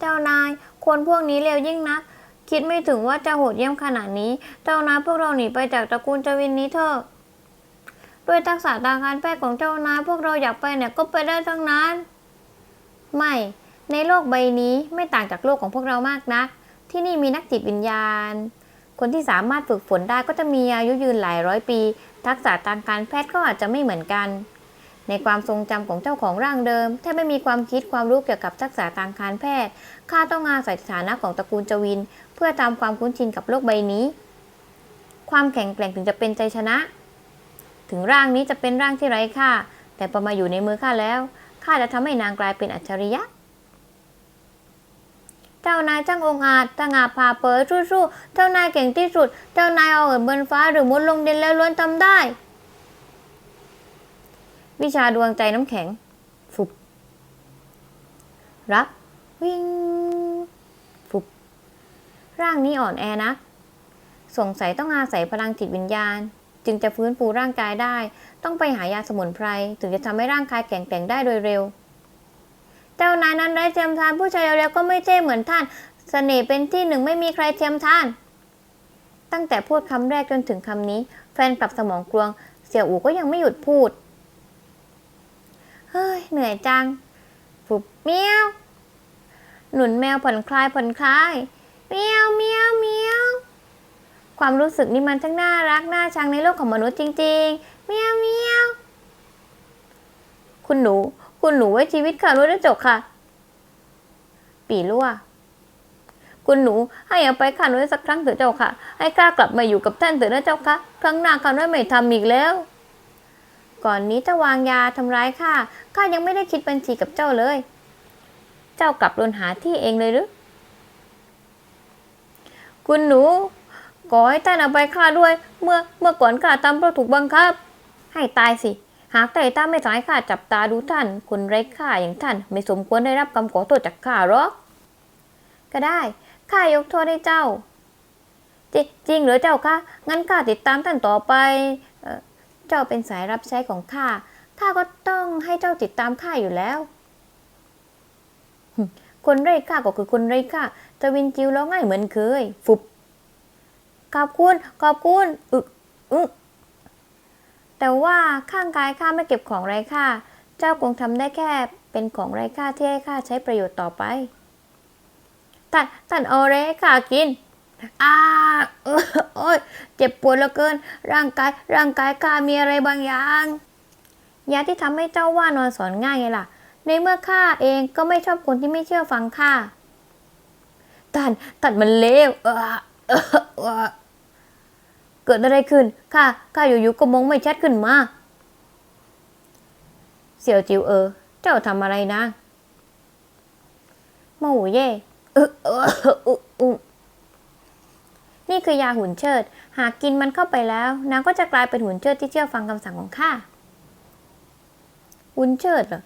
เจ้านาย คนพวกนี้เลวยิ่งนัก คิดไม่ถึงว่าจะโหดเยี่ยมขนาดนี้ เจ้านายพวกเราหนีไปจากตระกูลจวินนี้เถอะ ด้วยทักษะทางการแพทย์ของเจ้านายพวกเราอยากไปเนี่ยก็ไปได้ทั้งนั้น ไม่ ในโลกใบนี้ไม่ต่างจากโลกของพวกเรามากนัก ที่นี่มีนักจิตวิญญาณ คนที่สามารถฝึกฝนได้ก็จะมีอายุยืนหลายร้อยปี ทักษะทางการแพทย์ก็อาจจะไม่เหมือนกัน ในความทรงจำของเจ้าของร่างเดิมแทบไม่มีความคิดความรู้เกี่ยวกับทักษะทางการแพทย์ ข้าต้องอาศัยสถานะของตระกูลจวิน เพื่อทำความคุ้นชินกับโลกใบนี้ ความแข็งแกร่งถึงจะเป็นใจชนะ ถึงร่างนี้จะเป็นร่างที่ไร้ค่า แต่พอมาอยู่ในมือข้าแล้ว ข้าจะทำให้นางกลายเป็นอัจฉริยะ เจ้านายช่างองอาจตงาผ่าเผยสู้ๆเจ้านายเก่งที่สุด เจ้านายเอาเอิดบนฟ้าหรือมุดลงดินแล้วล้วนทำได้ วิชาดวงใจน้ำแข็ง ฟุบ รับ วิ่ง ฟุบ ร่างนี้อ่อนแอนะ สงสัยต้องอาศัยพลังจิตวิญญาณ จึงจะฟื้นฟูร่างกายได้ ต้องไปหายาสมุนไพร ถึงจะทำให้ร่างกายแข็งแกร่งได้โดยเร็ว เจ้านายนั้นได้เทียมทานผู้ชายเร็วๆก็ไม่เท่เหมือนท่านเสน่ห์เป็นที่หนึ่งไม่มีใครเทียมทาน ตั้งแต่พูดคำแรกจนถึงคำนี้ แฟนกลับสมองกลวง เสี่ยวอู่ก็ยังไม่หยุดพูด เฮ้ย เหนื่อยจังฟุบเมียว หนุนแมวผ่อนคลายผ่อนคลายเมียวเมียวเมียวความรู้สึกนี่มันทั้งน่ารักน่าชังในโลกของมนุษย์จริงๆเมียวเมียวคุณหนู คุณหนูไว้ชีวิตค่ะรู้ได้จบค่ะ ปีรั่วคุณหนูให้เอาไปข้าน้อยสักครั้งเถอะเจ้าค่ะ ให้ข้ากลับมาอยู่กับท่านเถอะนะเจ้าค่ะ ครั้งหน้าข้าน้อยไม่ทำอีกแล้ว ก่อนนี้ถ้าวางยาทำร้ายข้าข้ายังไม่ได้คิดบัญชีกับเจ้าเลย เจ้ากลับโดนหาที่เองเลยหรือคุณหนูขอให้ท่านเอาไปฆ่าด้วย เมื่อเมื่อก่อนข้าทำเพราะถูกบังคับ ให้ตายสิ หากไต่ต้าไม่สายข้าจับตาดูท่าน คนไร้ค่าอย่างท่าน ไม่สมควรได้รับคำขอโทษจากข้าหรอกก็ได้ข้ายกโทษให้เจ้าจริจริงหรือเจ้าคะงั้นข้าติดตามท่านต่อไป เจ้าเป็นสายรับใช้ของข้า ข้าก็ต้องให้เจ้าติดตามข้าอยู่แล้ว คนไร้ค่าก็คือคนไร้ค่าจะวินจิวแล้วง่ายเหมือนเคย ฟุบ ขอบคุณ ขอบคุณ อึกอึแต่ว่าข้างกายข้าไม่เก็บของไร้ค่า เจ้าคงทำได้แค่เป็นของไร้ค่าที่ให้ข้าใช้ประโยชน์ต่อไปท่านท่านเอาอะไรให้ข้ากิน อ่าเออโอ้ยเจ็บปวดเหลือเกิน ร่างกายร่างกายข้ามีอะไรบางอย่างยาที่ทำให้เจ้าว่านอนสอนง่ายไงล่ะ ในเมื่อข้าเองก็ไม่ชอบคนที่ไม่เชื่อฟังข้าท่านท่มันเลวเออเออเกิดอะไรขึ้นข้าข้าอยู่ๆก็มองไม่ชัดขึ้นมา เสี่ยวจิวเออ เจ้าทำอะไรนะโมหูเย่เออเออเออเออเออ นี่คือยาหุ่นเชิด หากกินมันเข้าไปแล้ว นางก็จะกลายเป็นหุ่นเชิดที่เชื่อฟังคำสั่งของข้า หุ่นเชิดเหรอ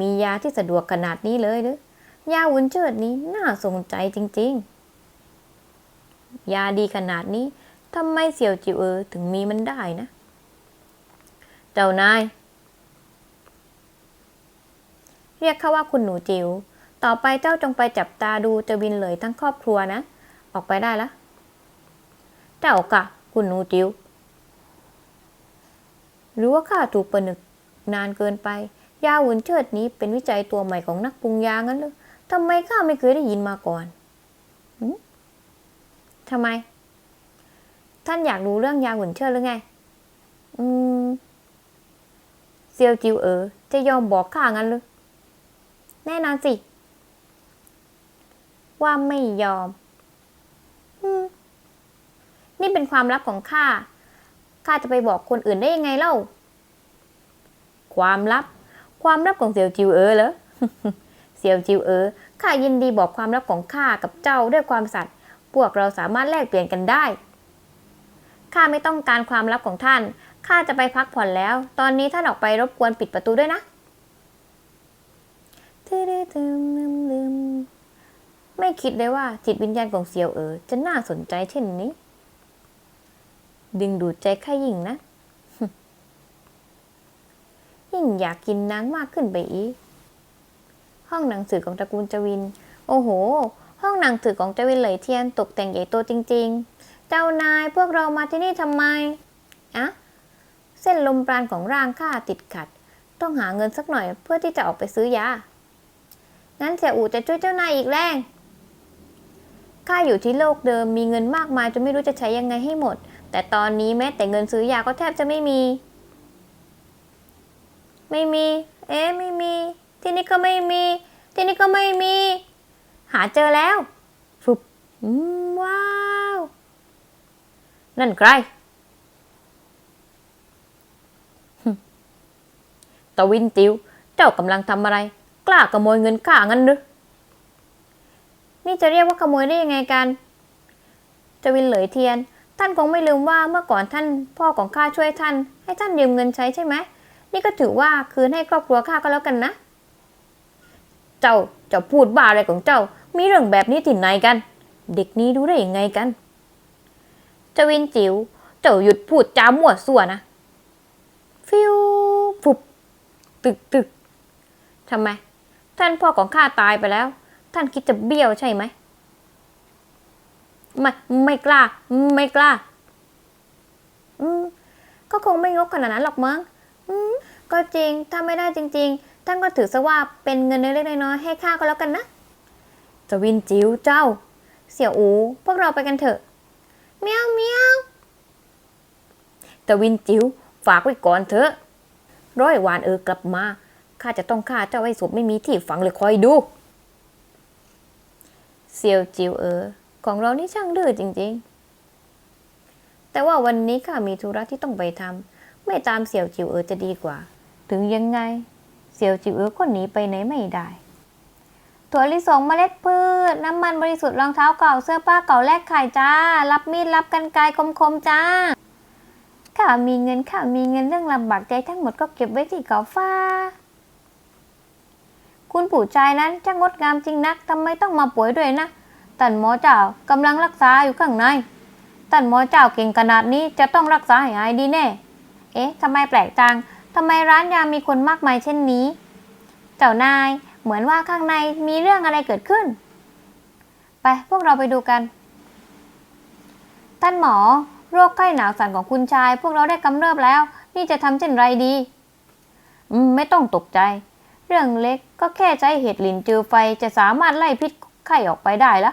มียาที่สะดวกขนาดนี้เลยหรือยาหุ่นเชิดนี้น่าสนใจจริง ๆ ยาดีขนาดนี้ทำไมเสี่ยวจิวเออถึงมีมันได้นะ เจ้านาย เรียกเขาว่าคุณหนูจิวต่อไปเจ้าจงไปจับตาดูจะวินเลยทั้งครอบครัวนะ ออกไปได้และ เจ้ากะคุณหนูจิวหรือว่าข้าถูกประนึกนานเกินไป ยาหุ่นเชิดนี้เป็นวิจัยตัวใหม่ของนักปรุงยางั้นหรือทำไมข้าไม่เคยได้ยินมาก่อนทำไม ท่านอยากรู้เรื่องยาหุ่นเชิดหรือไง อืมเซียวจิวเอ๋อจะยอมบอกข้างั้นหรือแน่นอนสิ ว่าไม่ยอม นี่เป็นความลับของข้า ข้าจะไปบอกคนอื่นได้ยังไงเล่า ความลับ ความลับของเซียวจิวเอ๋อเหรอเซียวจิวเอ๋อ ข้ายินดีบอกความลับของข้ากับเจ้าด้วยความสัตย์ พวกเราสามารถแลกเปลี่ยนกันได้ ข้าไม่ต้องการความลับของท่าน ข้าจะไปพักผ่อนแล้ว ตอนนี้ท่านออกไปรบกวนปิดประตูด้วยนะไม่คิดเลยว่าจิตวิญญาณของเซียวเอ๋อจะน่าสนใจเช่นนี้ ดึงดูดใจข้ายิ่งนะ ยิ่งอยากกินนางมากขึ้นไปอีก ห้องหนังสือของตระกูลจวิน โอ้โห ห้องหนังสือของเจวินเหลยเทียนตกแต่งใหญ่โตจริง ๆ เจ้านายพวกเรามาที่นี่ทำไมอะเส้นลมปราณของร่างข้าติดขัด ต้องหาเงินสักหน่อยเพื่อที่จะออกไปซื้อยา งั้นเสี่ยอูจะช่วยเจ้านายอีกแรงข้าอยู่ที่โลกเดิมมีเงินมากมายจนไม่รู้จะใช้ยังไงให้หมด แต่ตอนนี้แม้แต่เงินซื้อยาก็แทบจะไม่มี ไม่มี เอ๊ะไม่มี ที่นี่ก็ไม่มี ที่นี่ก็ไม่มี หาเจอแล้วฟุบว้าว นั่นใครตะวินติว เจ้ากำลังทำอะไร กล้าขโมยเงินข้างั้นหรือนี่จะเรียกว่าขโมยได้ยังไงกัน จวินเหลยเทียน ท่านคงไม่ลืมว่าเมื่อก่อนท่านพ่อของข้าช่วยท่าน ให้ท่านยืมเงินใช้ใช่ไหม นี่ก็ถือว่าคืนให้ครอบครัวข้าก็แล้วกันนะ เจ้าเจ้าพูดบ้าอะไรของเจ้า มีเรื่องแบบนี้ที่ไหนกัน เด็กนี้รู้ได้ยังไงกันจวินจิว๋วเจ้าหยุดพูดจามั่วสั่วนะ ฟิวฟุบตึกตึกทำไม ท่านพ่อของข้าตายไปแล้ว ท่านคิดจะเบี้ยวใช่ไหม ไม่ไม่กล้า ไม่กล้า อืมก็คงไม่งกขนาดนั้นหรอกมั้งอืมก็จริงถ้าไม่ได้จริง ๆ ท่านก็ถือซะว่าเป็นเงินเล็กๆน้อยๆให้ข้าก็แล้วกันนะจวินจิ๋วเจ้า เสี่ยวอูพวกเราไปกันเถอะเมียวเมียวจวินจิ๋วฝากไว้ก่อนเถอะ ร้อยวานเออกลับมาข้าจะต้องฆ่าเจ้าไอ้ศพไม่มีที่ฝังเลยคอยดูเซียวจิวเออ ของเรานี่ช่างดื้อจริงๆ แต่ว่าวันนี้ข้ามีธุระที่ต้องไปทำไม่ตามเสี่ยวจิวเออจะดีกว่า ถึงยังไง เสี่ยวจิวเออก็หนีไปไหนไม่ได้ถั่วลิสงเมล็ดพืช น้ำมันบริสุทธิ์รองเท้าเก่าเสื้อผ้าเก่าแลกไข่จ้า รับมีดรับกันไกรคมๆจ้าข้ามีเงินข้ามีเงินเรื่องลำบากใจทั้งหมดก็เก็บไว้ที่เกาฟ้า คุณปู่ชายนั้นช่างงดงามจริงนักทำไมต้องมาป่วยด้วยนะ ตันหมอเจ้ากำลังรักษาอยู่ข้างในตันหมอเจ้าเก่งขนาดนี้จะต้องรักษาให้หายดีแน่ เอ๊ะทำไมแปลกจังทำไมร้านยามีคนมากมายเช่นนี้ เจ้านายเหมือนว่าข้างในมีเรื่องอะไรเกิดขึ้น ไปพวกเราไปดูกัน ท่านหมอ โรคไข้หนาวสั่นของคุณชาย พวกเราได้กำเริบแล้ว นี่จะทำเช่นไรดี อืม ไม่ต้องตกใจ เรื่องเล็กก็แค่ใช้เห็ดหลินจือไฟจะสามารถไล่พิษไข้ออกไปได้ละ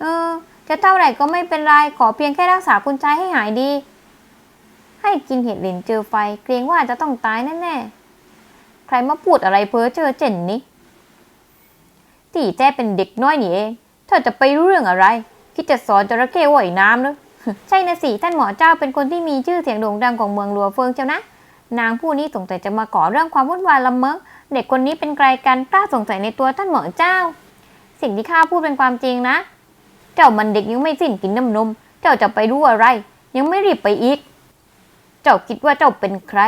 เออ จะเท่าไหร่ก็ไม่เป็นไร ขอเพียงแค่รักษาคุณชายให้หายดี ให้กินเห็ดหลินจือไฟ เกรงว่าจะต้องตายแน่ๆ ใครมาพูดอะไรเพ้อเจอเจนนี้ตีแจ้เป็นเด็กน้อยนี่เอง เธอจะไปรู้เรื่องอะไร คิดจะสอนจระเข้ว่ายน้ำหรือใช่นะสิ ท่านหมอเจ้าเป็นคนที่มีชื่อเสียงโด่งดังของเมืองหลัวเฟิงเจ้านะ นางผู้นี้สงสัยจะมาก่อเรื่องความวุ่นวายละเมิงเด็กคนนี้เป็นใครกันกล้าสงสัยในตัวท่านหมอเจ้า สิ่งที่ข้าพูดเป็นความจริงนะ เจ้ามันเด็กยังไม่สิ้นกินน้ำนม เจ้าจะไปรู้อะไร ยังไม่รีบไปอีก เจ้าคิดว่าเจ้าเป็นใคร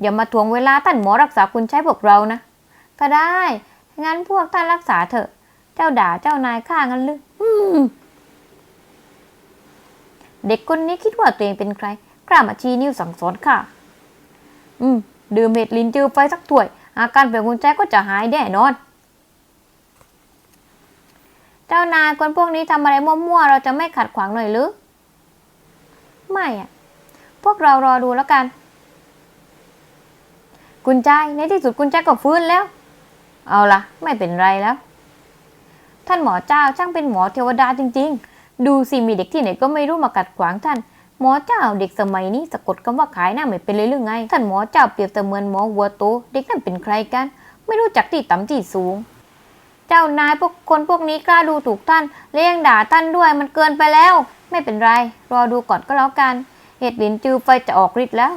อย่ามาทวงเวลาท่านหมอรักษาคุณใช้พวกเรานะ ก็ได้ งั้นพวกท่านรักษาเถอะ เจ้าด่าเจ้านายข้างั้นหรือเด็กคนนี้คิดว่าตัวเองเป็นใคร กล้ามาชี้นิ้วสั่งสอนข้าอืม ดื่มเห็ดลินจือไฟสักถ้วย อาการเปลี่ยนกุญแจก็จะหายแน่นอน เจ้านายคนพวกนี้ทำอะไรมั่วๆ เราจะไม่ขัดขวางหน่อยหรือ ไม่อะพวกเรารอดูแล้วกัน กุญแจในที่สุดกุญแจก็ฟื้นแล้ว เอาละไม่เป็นไรแล้ว ท่านหมอเจ้าช่างเป็นหมอเทวดาจริง ๆ ดูสิมีเด็กที่ไหนก็ไม่รู้มากัดขวางท่านหมอเจ้าเด็กสมัยนี้สะกดคำว่าขายหน้าไม่เป็นเลยหรือไง ท่านหมอเจ้าเปรียบเสมือนหมอวัวโตเด็กนั่นเป็นใครกัน ไม่รู้จักที่ต่ำที่สูง เจ้านายพวกคนพวกนี้กล้าดูถูกท่านและยังด่าท่านด้วยมันเกินไปแล้ว ไม่เป็นไร รอดูก่อนก็แล้วกัน เหตุหลินจือไฟจะออกฤทธิ์แล้ว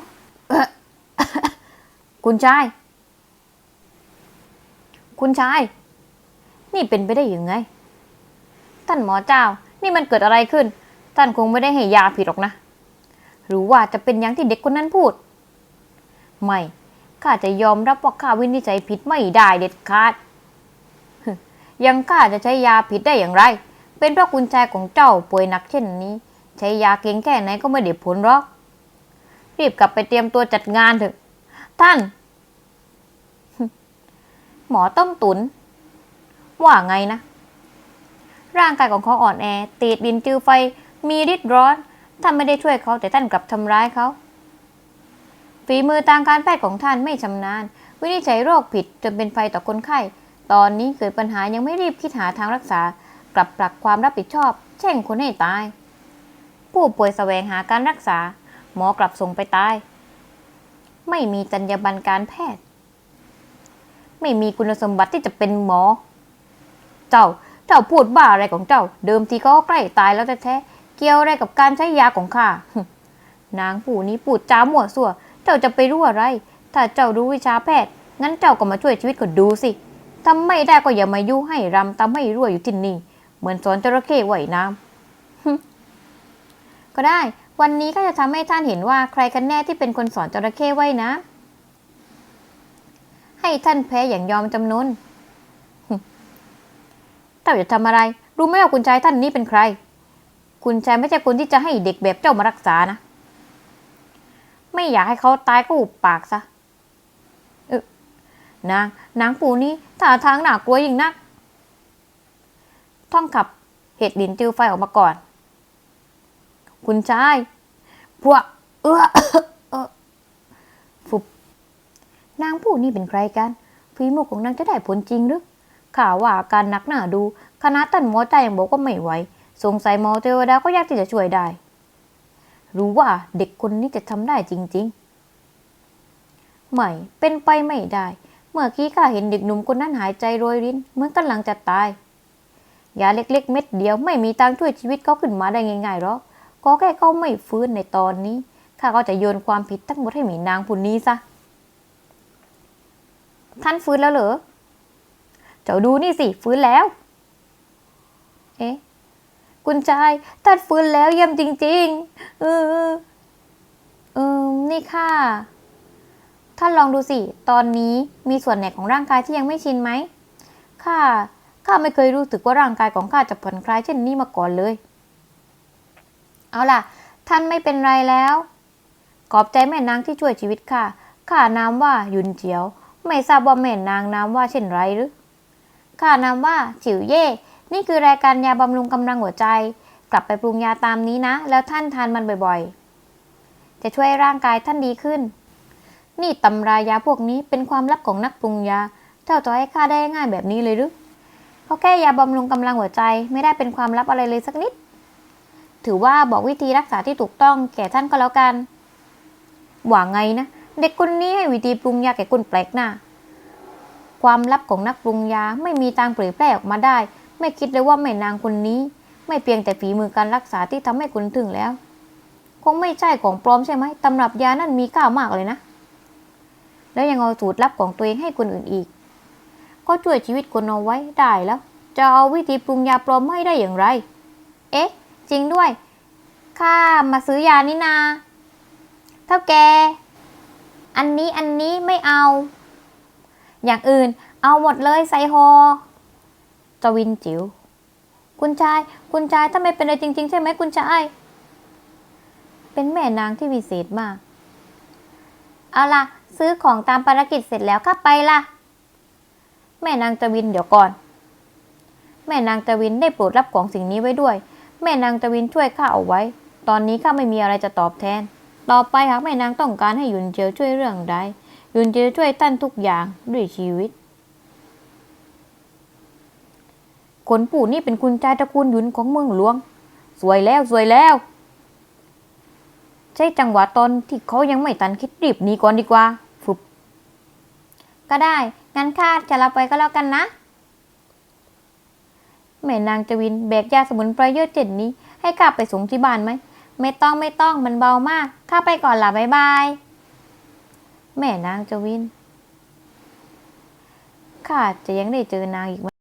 คุณชาย คุณชาย นี่เป็นไปได้ยังไง ท่านหมอเจ้า นี่มันเกิดอะไรขึ้น ท่านคงไม่ได้ให้ยาผิดหรอกนะ หรือว่าจะเป็นอย่างที่เด็กคนนั้นพูด ไม่ ข้าจะยอมรับว่าข้าวินิจฉัยผิดไม่ได้เด็ดขาด ยังข้าจะใช้ยาผิดได้อย่างไร เป็นเพราะคุณชายของเจ้าป่วยหนักเช่นนี้ ใช้ยาเก่งแค่ไหนก็ไม่ได้ผลหรอก รีบกลับไปเตรียมตัวจัดงานเถอะ ท่าน หมอต้มตุน ว่าไงนะ ร่างกายของเขาอ่อนแอติดดินจือไฟ มีฤทธิ์ร้อน ท่านไม่ได้ช่วยเขาแต่ท่านกลับทำร้ายเขา ฝีมือทางการแพทย์ของท่านไม่ชำนาญ วินิจฉัยโรคผิดจนเป็นภัยต่อคนไข้ ตอนนี้เกิดปัญหายังไม่รีบคิดหาทางรักษา กลับปลักความรับผิดชอบ แช่งคนให้ตาย ผู้ป่วยแสวงหาการรักษา หมอกลับส่งไปตาย ไม่มีจรรยาบรรณการแพทย์ ไม่มีคุณสมบัติที่จะเป็นหมอ เจ้าเจ้าพูดบ้าอะไรของเจ้า เดิมทีก็ใกล้ตายแล้วแท้ๆเกี่ยวอะไรกับการใช้ยาของข้านางผู้นี้พูดจ้ามั่วซั่ว เจ้าจะไปรู้อะไร ถ้าเจ้ารู้วิชาแพทย์ งั้นเจ้าก็มาช่วยชีวิตก็ดูสิ ทำไม่ได้ก็อย่ามายุให้รำทำให้รั่วอยู่ที่นี่ เหมือนสอนจระเข้ว่ายน้ำก็ได้ วันนี้ก็จะทำให้ท่านเห็นว่าใครกันแน่ที่เป็นคนสอนจระเข้ว่ายน้ำให้ท่านแพ้อย่างยอมจำนนเจ้าจะทำอะไร รู้ไหมว่าคุณชายท่านนี้เป็นใคร คุณชายไม่ใช่คนที่จะให้เด็กแบบเจ้ามารักษานะ ไม่อยากให้เขาตายก็หุบปากซะ นางนางปู่นี้ท่าทางหนากลัวยิ่งนัก ท่องขับเห็ดดินติวไฟออกมาก่อน คุณชาย พวก เออเอฟุบนางผู้นี้เป็นใครกันฝีมือของนางจะได้ผลจริงหรือข่าวว่าอาการหนักหนาดู คณะท่านหมอใจยังบอกว่าไม่ไหว สงสัยหมอเทวดาก็ยากที่จะช่วยได้ รู้ว่าเด็กคนนี้จะทำได้จริง ๆ ไม่ เป็นไปไม่ได้ เมื่อกี้ข้าเห็นเด็กหนุ่มคนนั้นหายใจโรยรินเหมือนกำลังจะตาย ยาเล็กๆ เม็ดเดียวไม่มีทางช่วยชีวิตเขาขึ้นมาได้ง่ายๆหรอกก็แค่เขาไม่ฟื้นในตอนนี้ข้าก็จะโยนความผิดทั้งหมดให้หมีนางผู้นี้ซะ ท่านฟื้นแล้วเหรอ เจ้าดูนี่สิฟื้นแล้ว เอ๊ะคุณชายท่านฟื้นแล้วเยี่ยมจริง ๆ เออเออนี่ค่ะ ท่านลองดูสิ ตอนนี้มีส่วนไหนของร่างกายที่ยังไม่ชินไหม ข้า ข้าไม่เคยรู้สึกว่าร่างกายของข้าจะผ่อนคลายเช่นนี้มาก่อนเลย เอาล่ะ ท่านไม่เป็นไรแล้ว ขอบใจแม่นางที่ช่วยชีวิตข้า ข้านามว่ายุนเจียว ไม่ทราบว่าแม่นางนามว่าเช่นไรหรือ ข้านามว่าฉิวเย่ นี่คือรายการยาบำรุงกำลังหัวใจ กลับไปปรุงยาตามนี้นะ แล้วท่านทานมันบ่อยๆ จะช่วยให้ร่างกายท่านดีขึ้น นี่ตำรายาพวกนี้เป็นความลับของนักปรุงยา เจ้าจะให้ข้าได้ง่ายแบบนี้เลยหรือเพราะแค่ยาบำรุงกำลังหัวใจไม่ได้เป็นความลับอะไรเลยสักนิด ถือว่าบอกวิธีรักษาที่ถูกต้องแก่ท่านก็แล้วกัน หว่าไงนะ เด็กคนนี้ให้วิธีปรุงยาแก่คนแปลกหน้า ความลับของนักปรุงยาไม่มีทางเผยแพร่ออกมาได้ ไม่คิดเลยว่าแม่นางคนนี้ ไม่เพียงแต่ฝีมือการรักษาที่ทำให้คุณถึงแล้ว คงไม่ใช่ของปลอมใช่ไหมตำรับยานั่นมีค่ามากเลยนะ แล้วยังเอาสูตรลับของตัวเองให้คนอื่นอีก ก็ช่วยชีวิตคนเอาไว้ได้แล้ว จะเอาวิธีปรุงยาปลอมให้ได้อย่างไร เอ๊ะ จริงด้วย ข้ามาซื้อยานี่นาเท่าแก อันนี้อันนี้ไม่เอา อย่างอื่นเอาหมดเลยใส่ฮอจวินจิ๋วคุณชาย คุณชายถ้าไม่เป็นอะไรจริง ๆ ใช่ไหมคุณชาย เป็นแม่นางที่วิเศษมาก เอาล่ะ ซื้อของตามภารกิจเสร็จแล้วข้าไปล่ะแม่นางจวินเดี๋ยวก่อน แม่นางจวินได้โปรดรับของสิ่งนี้ไว้ด้วย แม่นางจวินช่วยข้าเอาไว้ ตอนนี้ข้าไม่มีอะไรจะตอบแทน ต่อไปหากแม่นางต้องการให้ยุนเจียวช่วยเรื่องใดยุนเจียวช่วยท่านทุกอย่างด้วยชีวิตคนปู่นี่เป็นคุณชายตระกูลหยุนของเมืองหลวง สวยแล้วสวยแล้วใช่จังหวะตอนที่เขายังไม่ตันคิดรีบหนีก่อนดีกว่า ก็ได้ งั้นข้าจะรับไปก็แล้วกันนะ แม่นางจวินแบกยาสมุนไพรเยอะเจ็ดนี้ ให้ข้าไปส่งที่บ้านไหม ไม่ต้องไม่ต้องมันเบามาก ข้าไปก่อนละบายบาย แม่นางจวิน ข้าจะยังได้เจอนางอีกไหม